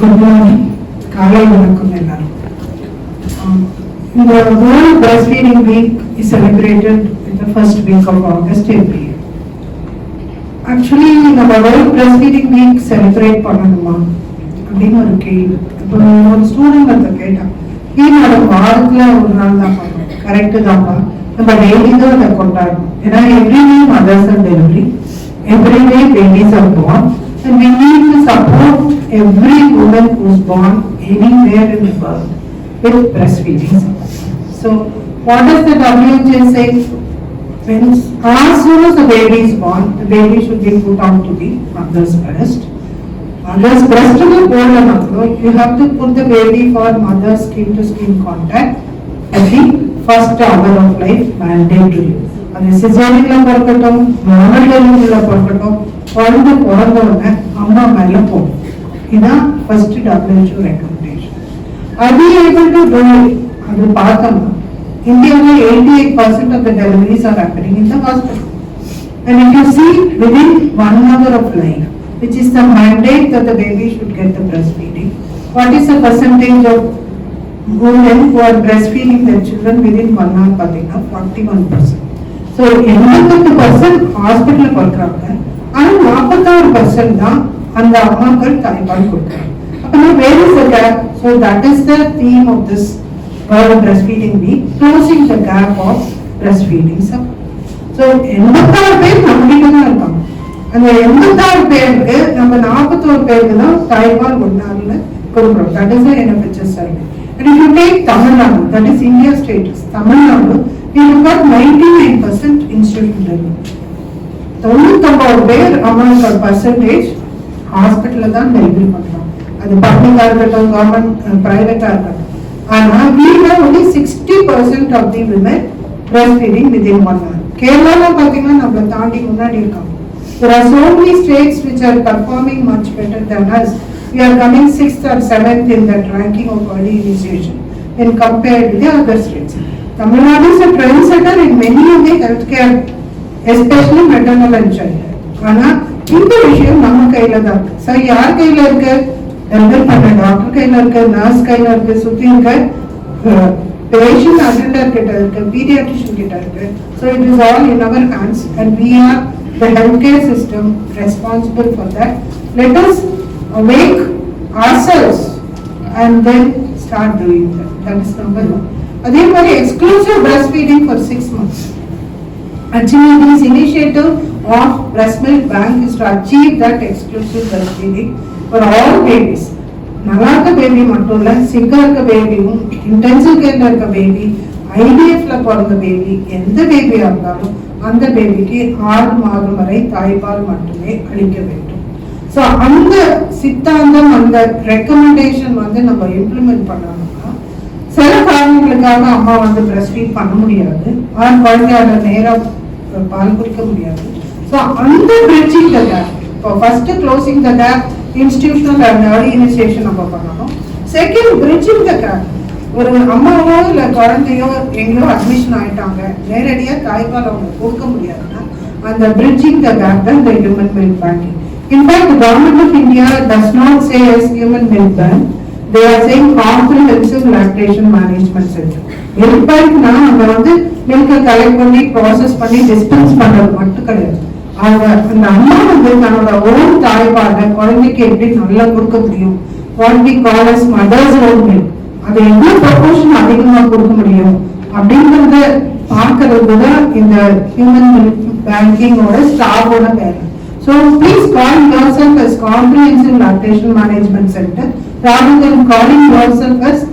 Good morning காலை வணக்கம் எல்லாரும் இந்த world breast feeding week is celebrated in the first week of August every year actually நம்ம world breast feeding week celebrate பண்ணணுமா? அப்படின்னு ஒரு கேள்வி. இப்போ ஒரு ஸ்டூடெண்ட் அதை கேட்டான். ஏன் மேடம் வாரத்துல ஒரு நாள் தான் பண்ணணும். கரெக்டு தான்ப்பா. நம்ம டெய்லி தான் அதை கொண்டாடணும். ஏன்னா every day mothers and delivery every day babies அனுப்புவான் and we need to support every woman who's born anywhere in the world with breastfeeding. So what does the WHO say? When as soon as the baby is born, the baby should be put on to the mother's breast. Mother's breast will hold another. You have to put the baby for mother's skin to skin contact at the first hour of life mandatory. அது சிசேரியன்ல பிறக்கட்டும் normal டெலிவரியில பிறக்கட்டும் குழந்தை பிறந்த உடனே அம்மா மேல போகும் இதுதான் first WHO recommendation அது able to do அது பார்த்தோம்னா இந்தியாவில் eighty eight percent of the deliveries are happening in the hospital And if you see within one hour of life, which is the mandate that the baby should get the breastfeeding, what is the percentage of women who are breastfeeding their children within one hour பார்த்தீங்கன்னா forty one percent So எண்பத்தெட்டு percent hospital கொடுக்குறாங்க. ஆனால் நாற்பத்தாறு percent தான் அந்த அம்மாக்கள் தாய்ப்பால் கொடுக்குறாங்க. அப்போ வேறு is gap so that is the theme of this world breast feeding week closing the gap of breast feeding sub so எண்பத்தாறு பேர் நம்பிக்கை தான் இருக்காங்க. அந்த எண்பத்தாறு பேருக்கு நம்ம நாற்பத்தோரு பேருக்கு தான் தாய்ப்பால் ஒன்னால கொடுக்குறோம். That is NFHS survey and if you take Tamil Nadu that is India status Tamil Nadu we got ninety nine percent institution தொண்ணூத்தொம்பது பேர் அவங்களோட பர்சன்டேஜ் ஹாஸ்பிட்டல்ல தான் டெலிவரி பண்றோம் அது பப்ளிக்கா இருக்கட்டும் கவர்மெண்ட் பிரைவேட்டா இருக்கட்டும் ஆனா we have only sixty percent of the women breastfeeding within one hour கேரளால பாத்தீங்கன்னா நம்மள தாண்டி முன்னாடி இருக்காங்க there are so many states which are performing much better than us we are coming sixth or seventh in that ranking of early initiation when compared with the other states Tamil Nadu is a trendsetter in many of the healthcare especially maternal and child ஆனா இந்த விஷயம் நம்ம கையில தான் இருக்கு sir யார் கையில இருக்கு டெலிவரி பண்ண டாக்டர் கையில இருக்கு நர்ஸ் கையில இருக்கு சுத்தி இருக்க பேஷண்ட் அட்டெண்டர் கிட்ட இருக்கு பீடியாட்ரிஷியன் கிட்ட இருக்கு so it is all in our hands and we are the health care system responsible for that let us make ourselves and then start doing that. That is number one. அதே மாதிரி exclusive breast feeding for six months Actually, this initiative of breast milk bank is to achieve that exclusive breastfeeding for all babies. நல்லா இருக்க baby மட்டும் இல்லை சிக்காக இருக்க பேபியும் intensive கேரில் இருக்க baby ஐடிஎஃப்ல பிறந்த baby எந்த பேபியாக இருந்தாலும் அந்த பேபிக்கு ஆறு மாதம் வரை தாய்ப்பால் மட்டுமே அளிக்க வேண்டும். ஸோ அந்த சித்தாந்தம் அந்த ரெக்கமெண்டேஷன் வந்து நம்ம இம்ப்ளிமெண்ட் பண்ணணும். சில காரணங்களுக்காக அம்மா வந்து பிரஸ்ட் ஃபீட் பண்ண முடியாது. ஆனால் குழந்தையோட நேரம் பால் குடிக்க முடியாது. ஸோ அந்த பிரிட்ஜிங் த கேப் இப்போ first closing the gap institutional and early initiation நம்ம பண்ணணும். செகண்ட் பிரிட்ஜிங் த கேப் ஒரு அம்மாவோ இல்லை குழந்தையோ எங்கேயோ அட்மிஷன் ஆயிட்டாங்க. நேரடியாக தாய்ப்பால் அவங்க கொடுக்க முடியாதுன்னா அந்த பிரிட்ஜிங் த கேப் தான் இந்த human milk banking in fact government of India does not say as human milk bank they are saying comprehensive lactation management centre milk பேங்க்னா அங்க வந்து மில்கை கலெக்ட் பண்ணி ப்ராசஸ் பண்ணி டிஸ்பென்ஸ் பண்றது மட்டும் கிடையாது. அவங்க அந்த அம்மா வந்து தன்னோட ஓன் தாய்ப்பாலை குழந்தைக்கு எப்படி நல்லா கொடுக்க முடியும்? What we call as mother's own milk அதை எவ்வளவு ப்ரொபோர்ஷன் அதிகமா கொடுக்க முடியும்? அப்படிங்கறத பார்க்கறது தான் இந்த ஹியூமன் மில்க் பேங்கிங்கோட ஸ்டாஃபோட வேலை so please call yourself as comprehensive lactation management center rather than calling yourself as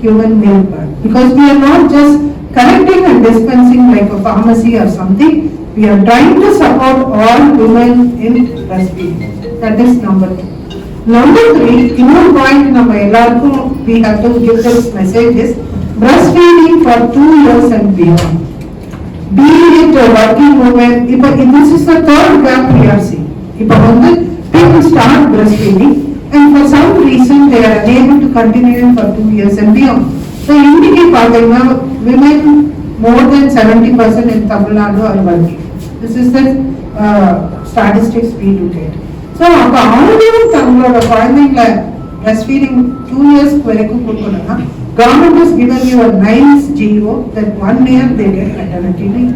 human milk bank. Because we are not just collecting and dispensing like a pharmacy or something. We are trying to support all women in breastfeeding. That is number two. Number three, இன்னொரு point நம்ம எல்லாருக்கும் we have to give this message is breastfeeding for two years and beyond. be it a working woman, இப்போ this is the third gap we are seeing. இப்போ வந்து people start breastfeeding and for some reason they are unable to continue for two years and beyond. So இன்னைக்கு பார்த்தீங்கன்னா women more than seventy percent in Tamil Nadu are working. This is the uh, statistics we do get. So அப்ப அவங்களும் தங்களோட குழந்தைங்களை breast feeding two years வரைக்கும் கொடுக்கணும்னா government is given you a nice GO that one year they get maternity leave.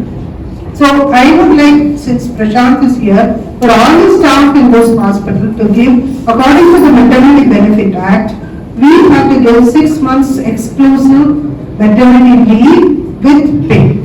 So I would like, since Prashant is here, for all the staff in this hospital to give, according to the Maternity Benefit Act, we have to give six months exclusive maternity leave with pay.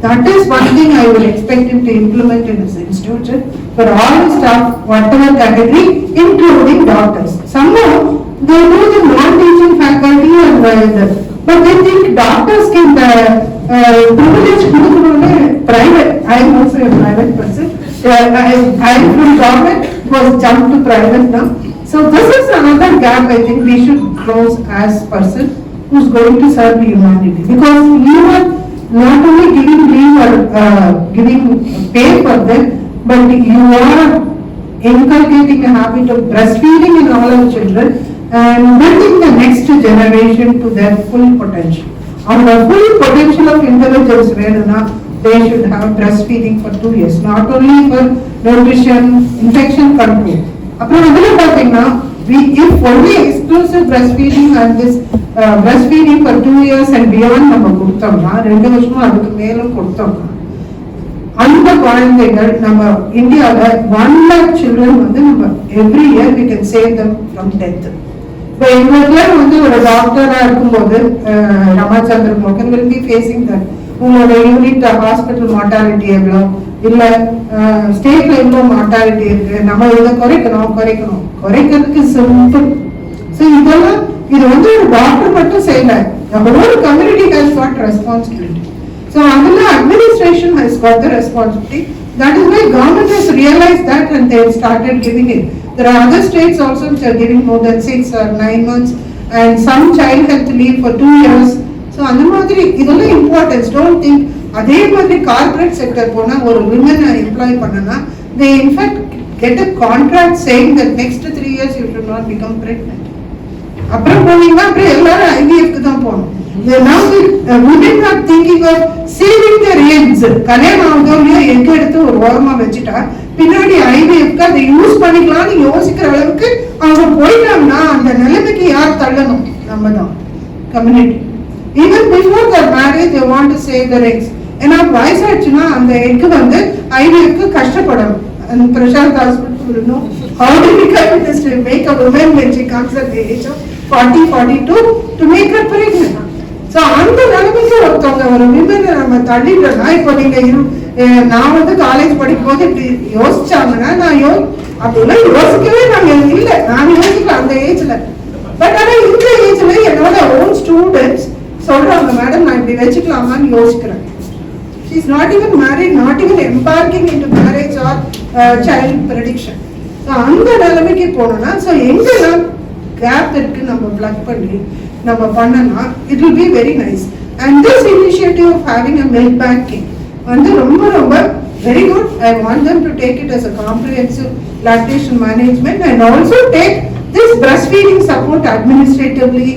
That is one thing I will expect him to implement in his institution for all the staff, whatever category, including doctors. Somehow, they know the non-teaching faculty and the but they think doctors can uh, uh, privilege private. I am also a private person uh, government was jumped to private now. So this is another gap I think we should close as person who's going to serve humanity because you are not only giving leave or uh, giving pay for them, but you are inculcating a habit of breastfeeding in all our children and building the next generation to their full potential. Our full potential of intelligence, they should have breastfeeding for two years, not only for nutrition, infection control. அப்புறம் அதில் பார்த்தீங்கன்னா we if only exclusive breastfeeding and this uh, breastfeeding for two years and beyond நம்ம கொடுத்தோம்னா ரெண்டு வருஷமும் அதுக்கு மேலும் கொடுத்தோம்னா அந்த குழந்தைகள் நம்ம இந்தியாவில் ஒன் லேக் சில்ட்ரன் வந்து நம்ம every year we can save them from death இப்போ எங்களுக்குலாம் வந்து ஒரு டாக்டராக இருக்கும்போது ரமாச்சந்திர மோகன் வில் பி ஃபேஸிங் தட் உங்களோட யூனிட் ஹாஸ்பிட்டல் மார்டாலிட்டி எவ்வளோ இல்ல ஸ்டேட்ல எவ்வளோ மார்டாலிட்டி இருக்கு நம்ம இதை குறைக்கணும் குறைக்கணும் குறைக்கிறதுக்கு சிம்பிள் ஸோ இதெல்லாம் இது வந்து ஒரு டாக்டர் மட்டும் செய்யல நம்ம ஒரு community has got responsibility So Andhra administration has got the responsibility. That is why government has realized that and they have started giving it. There are other states also which are giving more than six or nine months and some child health leave for two so அந்த மாதிரி இதெல்லாம் importance don't think அதே மாதிரி corporate sector போனால் ஒரு women employ பண்ணனா they in fact get a contract same that next three years you do not become pregnant அப்புறம் போனீங்கன்னா அப்புறம் எல்லாரும் ஐவிஎஃப்க்கு தான் போகணும் women are thinking of saving their eggs கல்யாணம் ஆகுதோ எக் எடுத்து ஒரு ஓரமா வச்சுட்டா பின்னாடி ஐவிஎஃப்க்கு அதை யூஸ் பண்ணிக்கலாம்னு யோசிக்கிற அளவுக்கு அவங்க போயிட்டாங்கன்னா அந்த நிலைமைக்கு யார் தள்ளணும் நம்ம தான் community even before their marriage they want to save the eggs ஏன்னா வயசாயிடுச்சுன்னா அந்த எக்கு வந்து ஐவிஎஃப்க்கு கஷ்டப்படும். And ஹாஸ்பிட்டல் சொல்லணும் will know how difficult it is to make a woman when she comes at the age of 40, 42 to make her pregnant. அந்த நிலைமைக்கு ஒருத்தவங்க ஒரு விமனை நம்ம தள்ளிட்டோம்னா இப்போ நீங்க இரு- நான் வந்து காலேஜ் படிக்கும் போது இப்படி யோசிச்சாங்கன்னா நான் யோ அப்படிலாம் யோசிக்கவே நாங்கள் இல்லை. நான் யோசிக்கல அந்த ஏஜ்ல பட் ஆனால் இந்த ஏஜ்ல என்னோட ஓன் ஸ்டூடெண்ட்ஸ் சொல்றாங்க மேடம் நான் இப்படி வச்சுக்கலாமான்னு யோசிக்கிறேன் She is not even married, not even embarking into marriage or uh, child prediction. So அந்த நிலைமைக்கு போனோம்னா ஸோ எங்கெல்லாம் கேப் இருக்கு நம்ம பிளக் பண்ணி நம்ம பண்ணனா it will be very nice and this initiative of having a milk banking வந்து ரொம்ப ரொம்ப very good I want them to take it as a comprehensive lactation management and also take this breastfeeding support administratively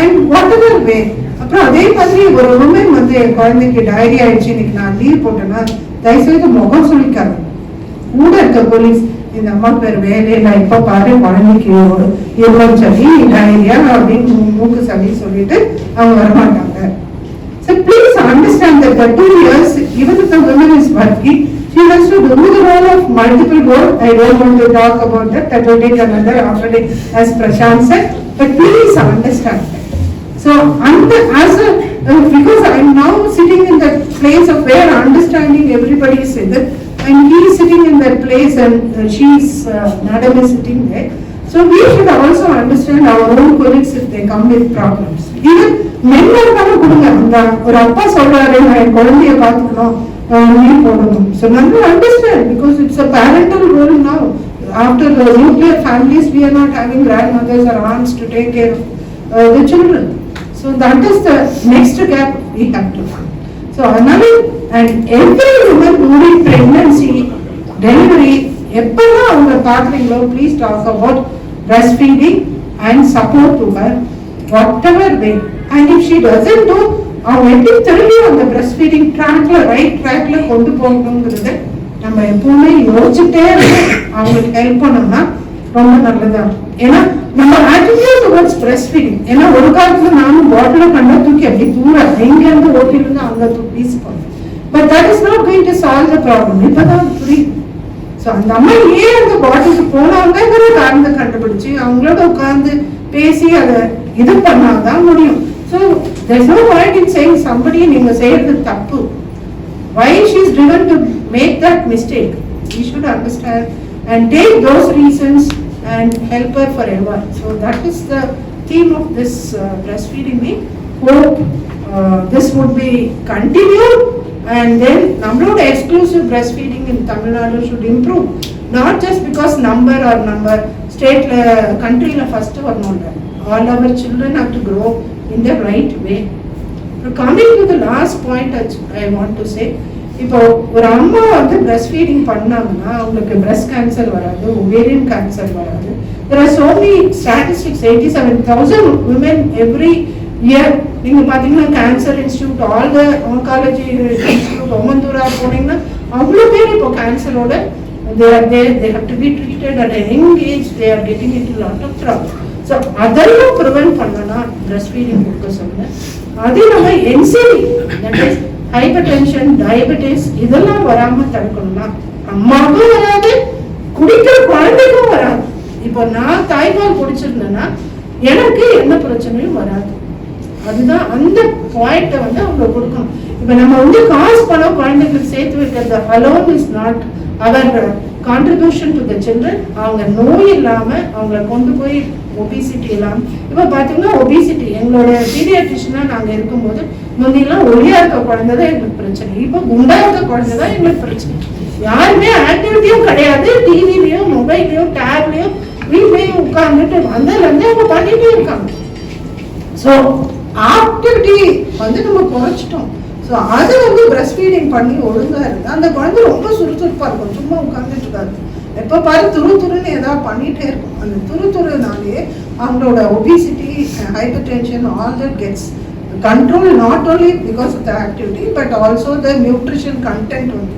and whatever way அப்புறம் அதே மாதிரி ஒரு woman வந்து என் குழந்தைக்கு dairy ஆயிடுச்சு இன்னைக்கு நான் லீவ் போட்டேன்னா தயவுசெய்து முகம் சுழிக்காது கூட இருக்க போலீஸ் இந்த அம்மா பேர் வேலையில இப்ப பாரு குழந்தைக்கு எவ்வளவு சளி டயரியா அப்படின்னு மூ- மூக்கு சளி சொல்லிட்டு அவங்க வரமாட்டாங்க So please understand that the two years, even if the woman is working, she has to do the role of multiple role. I don't want to talk about that, that will take another after day, as Prashant said, but please understand that. So, under, as a, uh, because I am now sitting in that place of where understanding everybody is in it, and he is sitting in that place and uh, she is, uh, madam is sitting there. So we should also understand our own colleagues if they come with problems. Even men இருந்தாலும் கொடுங்க, அந்த ஒரு அப்பா சொல்றாரு, நான் என் குழந்தைய பார்த்துக்கணும், நீ போடணும். So now you understand, because it's a parental role now. After the nuclear families, we are not having grandmothers or aunts to take care of uh, So children. So that is the next gap we have to find. So another, and every woman எப்பெல்லாம் அவங்க பார்க்குறீங்களோ please talk about breast feeding and support to her whatever way and if she doesn't do அவங்க எப்படி திரும்பி அந்த breast feeding ட்ராக்ல right ட்ராக்ல கொண்டு போகணுங்கிறது நம்ம எப்பவுமே யோசிச்சுட்டே அவங்களுக்கு ஹெல்ப் பண்ணோம்னா ரொம்ப நல்லதாக இருக்கும் ஏன்னா நம்ம ஆட்டிடியூட் டுவர்ட்ஸ் பிரஸ்ட் ஃபீடிங் ஏன்னா ஒரு காலத்துல நானும் பாட்டில கண்ட தூக்கி அப்படி தூர எங்க இருந்து ஓட்டில அங்க தூக்கி வீசுப்பாங்க but that is not going to solve the problem இப்பதான் புரியுது. ஸோ அந்த அம்மா ஏன் அந்த பாட்டிலுக்கு போனாங்கிற காரணத்தை கண்டுபிடிச்சு அவங்களோட உட்கார்ந்து பேசி அதை இது பண்ணாதான் முடியும். So there's no point in saying somebody நீங்க செய்யறது தப்பு. Why she is driven to make that mistake? We should understand and take those reasons and helper forever. So that is the theme of this uh, breastfeeding week. Hope uh, this would be continued and then Namrud exclusive breastfeeding in Tamil Nadu should improve. Not just because number or number, state, uh, country first or not. All our children have to grow in the right way. Coming to the last point I want to say, இப்போ ஒரு அம்மா வந்து breast feeding பண்ணாங்கன்னா அவங்களுக்கு breast cancer வராது ovarian cancer வராது. There are so many statistics eighty seven thousand women every year நீங்கள் பார்த்தீங்கன்னா cancer institute all the oncology institute Omandurar போனீங்கன்னா அவ்வளோ பேர் இப்போ கேன்சரோட they are there, they have to be treated at a young age, they are getting into lot of trouble. அதெல்லாம் prevent பண்ணலாம் breast feeding கொடுக்க சொல்ல அதே நம்ம NCD that is hypertension diabetes இதெல்லாம் வராம தடுக்கணும்னா அம்மாவுக்கும் வராது குடிக்கிற குழந்தைக்கும் வராது. இப்போ நான் தாய்ப்பால் குடிச்சிருந்தேன்னா எனக்கு எந்த பிரச்சனையும் வராது. அதுதான் அந்த பாயிண்ட்டை வந்து அவங்க கொடுக்கணும். இப்போ நம்ம வந்து காசு பணம் குழந்தைங்களுக்கு சேர்த்து வைக்கிறது alone is not our contribution to the children அவங்க நோய் இல்லாம அவங்கள கொண்டு போய் ஒபிசிட்டி எல்லாம். இப்போ பார்த்தீங்கன்னா ஒபிசிட்டி எங்களோட பீடியாட்ரிஷனாக நாங்கள் இருக்கும்போது முன்னெல்லாம் ஒளியா இருக்க குழந்தை தான் எங்களுக்கு பிரச்சனை. இப்போ குண்டா இருக்க குழந்தை தான் எங்களுக்கு பிரச்சனை. யாருமே ஆக்டிவிட்டியும் கிடையாது. டிவிலையும் மொபைல்லையும் டேப்லையும் வீட்லையும் உட்காந்துட்டு வந்ததுலேருந்து அவங்க பண்ணிட்டே இருக்காங்க. ஸோ ஆக்டிவிட்டி வந்து நம்ம குறைச்சிட்டோம். ஸோ அது வந்து பிரஸ்ட் ஃபீடிங் பண்ணி ஒழுங்காக இருக்குது அந்த குழந்தை ரொம்ப சுறுசுறுப்பாக இருக்கும். சும்மா உட்காந்துட்டு இருக்காது. எப்போ பாரு துரு துருன்னு ஏதாவது பண்ணிகிட்டே இருக்கும். அந்த துரு துருனால அவங்களோட obesity hypertension all that gets control not only because of the activity but also the nutrition content வந்து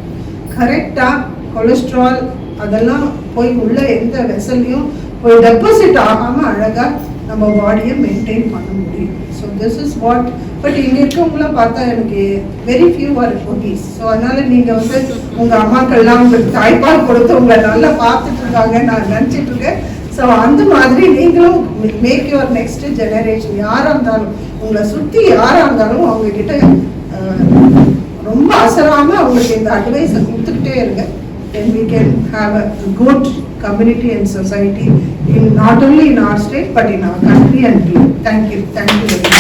கரெக்டாக கொலஸ்ட்ரால் அதெல்லாம் போய் உள்ள எந்த வெசல்லையும் போய் டெபாசிட் ஆகாமல் அழகாக நம்ம பாடியை மெயின்டைன் பண்ண முடியும். So this is what but இங்கே இருக்கவங்களாம் பார்த்தா எனக்கு very few are obese so அதனால நீங்கள் வந்து உங்கள் அம்மாக்கள்லாம் உங்களுக்கு தாய்ப்பால் கொடுத்து உங்களை நல்லா பார்த்துட்டு இருக்காங்க நான் நினச்சிட்டு இருக்கேன். ஸோ அந்த மாதிரி நீங்களும் மேக் யுவர் நெக்ஸ்ட் ஜெனரேஷன் யாராக இருந்தாலும் உங்களை சுற்றி யாராக இருந்தாலும் அவங்க கிட்ட ரொம்ப அசராமல் அவங்களுக்கு இந்த அட்வைஸை கொடுத்துக்கிட்டே இருங்க. Then we can have a good community and society in not only in our state but in our country and beyond. Thank